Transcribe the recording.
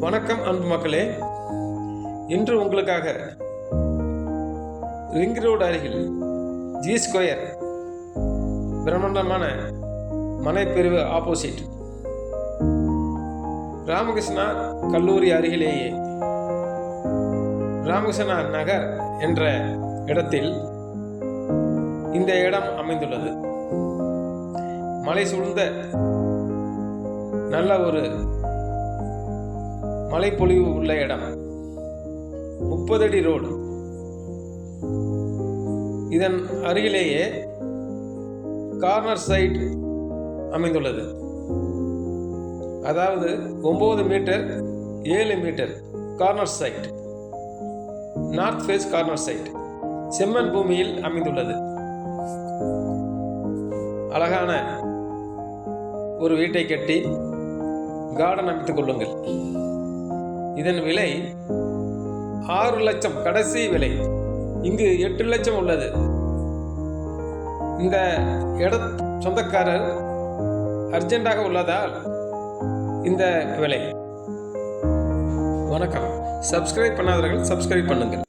வணக்கம் அன்பு மக்களே. இன்று உங்களுக்காக ரிங் ரோடு அருகில் ஜி ஸ்கொயர் பிரம்மாண்டமான மனைப்பிரிவு ஆப்போசிட் ராமகிருஷ்ணா கல்லூரி அருகிலேயே. ராமகிருஷ்ணா நகர் என்ற இடத்தில் இந்த இடம் அமைந்துள்ளது. மலை சூழ்ந்த நல்ல ஒரு மலைப்பொழிவு உள்ள இடம். முப்பது அடி ரோடு. இதன் அருகிலேயே கார்னர் சைட் அமைந்துள்ளது. அதாவது ஒம்பது மீட்டர் ஏழு metre corner side. North face corner side. செம்மன் பூமியில் அமைந்துள்ளது. அழகான ஒரு வீட்டை கட்டி கார்டன் அமைத்துக் கொள்ளுங்கள். இதன் விலை ஆறு லட்சம் கடைசி விலை. இங்கு எட்டு லட்சம் உள்ளது. இந்த இட சொந்தக்காரர் அர்ஜென்டாக உள்ளதால் இந்த விலை. வணக்கம். சப்ஸ்கிரைப் பண்ணாதவர்கள் சப்ஸ்கிரைப் பண்ணுங்கள்.